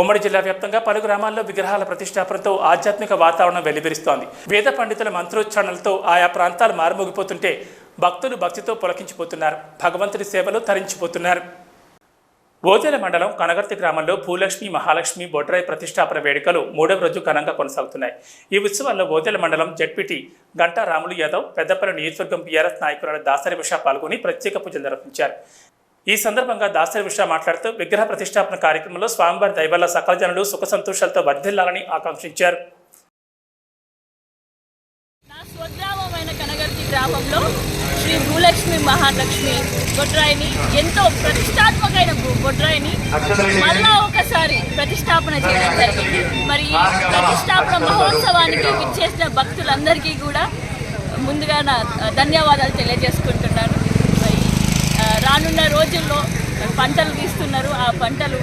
ఉమ్మడి జిల్లా వ్యాప్తంగా పలు గ్రామాల్లో విగ్రహాల ప్రతిష్టాపనతో ఆధ్యాత్మిక వాతావరణం వెల్లివిరుస్తోంది వేద పండితుల మంత్రోచ్చారణలతో ఆయా ప్రాంతాలు మారుమోగిపోతుంటే భక్తులు భక్తితో పులకించిపోతున్నారు. భగవంతుడి సేవలో తరించిపోతున్నారు. ఓజల మండలం కనగర్తి గ్రామంలో భూలక్ష్మి మహాలక్ష్మి బొడ్రాయి ప్రతిష్టాపన వేడుకలు మూడవ రోజు ఘనంగా కొనసాగుతున్నాయి. ఈ ఉత్సవాల్లో ఓజల మండలం జడ్పిటి గంటా రాములు యాదవ్ పెద్దపల్లి నియోజకవర్గం బీఆర్ఎస్ నాయకురాలు దాసరి ఉషా పాల్గొని ప్రత్యేక పూజలు నిర్వహించారు. ఈ సందర్భంగా దాసరి ఉషా మాట్లాడుతూ విగ్రహ ప్రతిష్టాపన కార్యక్రమంలో స్వామివారి దైవల్ల సకల జనులు సుఖ సంతోషాలతో వర్ధిల్లాలని ఆకాంక్షించారు. నా స్వగ్రామమైన కనగర్తి గ్రామంలో శ్రీ భూలక్ష్మి మహాలక్ష్మి బొడ్రాయిని ఎంతో ప్రతిష్టాత్మకమైన బొ- బొడ్రాయిని మళ్ళా ఒకసారి ప్రతిష్టాపన చేయడం జరిగింది. మరి ఈ ప్రతిష్టాపన మహోత్సవానికి విచ్చేసిన భక్తులందరికీ కూడా ముందుగా నా ధన్యవాదాలు తెలియజేసుకుంటున్నాను. రోజుల్లో పంటలు తీస్తున్నారు. ఆ పంటలు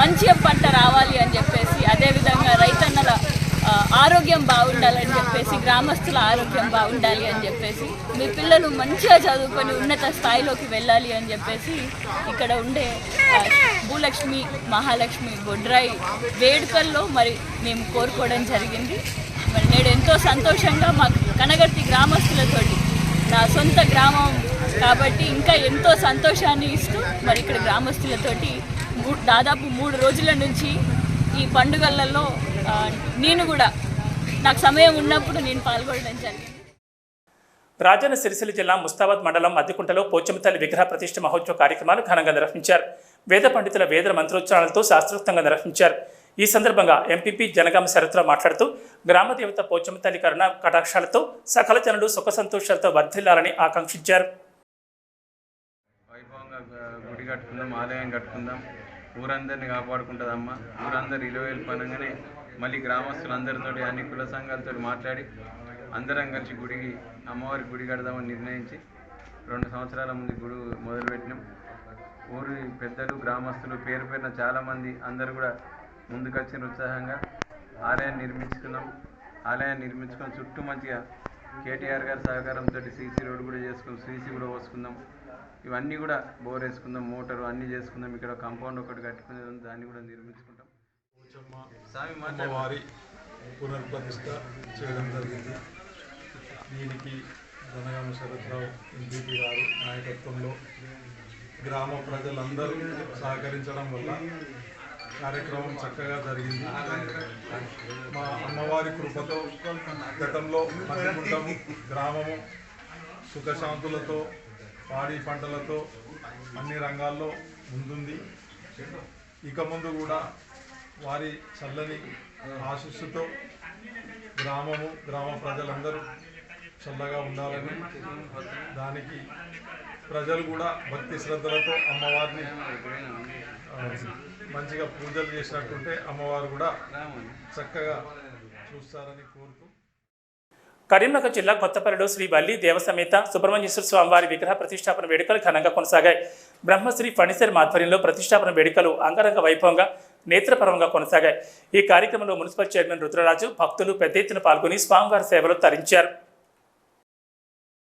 మంచిగా పంట రావాలి అని చెప్పేసి అదేవిధంగా రైతన్నల ఆరోగ్యం బాగుండాలని చెప్పేసి గ్రామస్తుల ఆరోగ్యం బాగుండాలి అని చెప్పేసి మీ పిల్లలు మంచిగా చదువుకొని ఉన్నత స్థాయిలోకి వెళ్ళాలి అని చెప్పేసి ఇక్కడ ఉండే భూలక్ష్మి మహాలక్ష్మి బొడ్రాయి వేడుకల్లో మరి మేము కోరుకోవడం జరిగింది. మరి నేడు ఎంతో సంతోషంగా మా కనగర్తి గ్రామస్తులతోటి నా సొంత గ్రామం కాబట్టి ఇంకా ఎంతో సంతోషాన్ని ఇస్తూ మరి ఇక్కడ గ్రామస్తులతోటి దాదాపు మూడు రోజుల నుంచి ఈ పండుగలలో నేను కూడా నాకు సమయం ఉన్నప్పుడు నేను పాల్గొనడం జరిగింది. రాజన్న సిరిసిల్ల జిల్లా ముస్తాబాద్ మండలం మద్దికుంటలో పోచమతల్లి విగ్రహ ప్రతిష్ఠ మహోత్సవ కార్యక్రమాలు ఘనంగా నిర్వహించారు. వేద పండితుల వేద మంత్రోచ్చారణలతో శాస్త్రోక్తంగా నిర్వహించారు. ఈ సందర్భంగా ఎంపీపీ జనగామ శరత్రావు మాట్లాడుతూ గ్రామదేవత పోచమతల్లి కరుణ కటాక్షాలతో సకల జనులు సుఖ సంతోషాలతో వర్ధిల్లాలని ఆకాంక్షించారు. వైభవంగా గుడి కట్టుకుందాం ఆలయం కట్టుకుందాం. ఊరందరిని కాపాడుకుంటుందమ్మ. ఊరందరు ఇరవై వేలు పనంగానే మళ్ళీ గ్రామస్తులందరితో అన్ని కుల సంఘాలతో మాట్లాడి అందరం కలిసి గుడికి అమ్మవారి గుడి కడదామని నిర్ణయించి రెండు సంవత్సరాల ముందు గుడి మొదలుపెట్టినాం. ఊరి పెద్దలు గ్రామస్తులు పేరు పేరున చాలామంది అందరూ కూడా ముందుకొచ్చిన ఉత్సాహంగా ఆలయాన్ని నిర్మించుకున్నాం. ఆలయాన్ని నిర్మించుకొని చుట్టూ మంచిగా కేటీఆర్ గారి సహకారంతో సీసీ రోడ్ కూడా చేసుకున్నాం సీసీ కూడా పోసుకుందాం. ఇవన్నీ కూడా బోర్ వేసుకుందాం మోటారు అన్నీ చేసుకుందాం. ఇక్కడ కాంపౌండ్ ఒకటి కట్టుకునేది ఉంది, దాన్ని కూడా నిర్మించుకుంటాం. స్వామి మాట్లాడు. అమ్మవారి పునర్ప్రతిష్ట చేయడం జరిగింది. దీనికి జనగామ శరత్రావు ఎంపీపీ గారు నాయకత్వంలో గ్రామ ప్రజలందరూ సహకరించడం వల్ల కార్యక్రమం చక్కగా జరిగింది. మా అమ్మవారి కృపతో గతంలో మధ్యగుంటము గ్రామము సుఖశాంతులతో పాడి పంటలతో అన్ని రంగాల్లో ముందుంది. ఇక ముందు కూడా వారి చల్లని ఆశస్సుతో గ్రామము గ్రామ ప్రజలందరూ చల్లగా ఉండాలని దానికి ప్రజలు కూడా భక్తి శ్రద్ధలతో అమ్మవారిని మంచిగా పూజలు చేసినట్టుంటే అమ్మవారు కూడా చక్కగా చూస్తారని కోరుతూ. కరీంనగర్ జిల్లా కొత్తపల్లిలో శ్రీ వల్లి దేవసమేత సుబ్రహ్మణ్యేశ్వర స్వామివారి విగ్రహ ప్రతిష్టాపన వేడుకలు ఘనంగా కొనసాగాయి. బ్రహ్మశ్రీ ఫణిసర్ ఆధ్వర్యంలో ప్రతిష్టాపన వేడుకలు అంగరంగ వైభవంగా నేత్రపరంగా కొనసాగాయి. ఈ కార్యక్రమంలో మున్సిపల్ చైర్మన్ రుద్రరాజు భక్తులు పెద్ద ఎత్తున పాల్గొని స్వామివారి సేవలు తరించారు.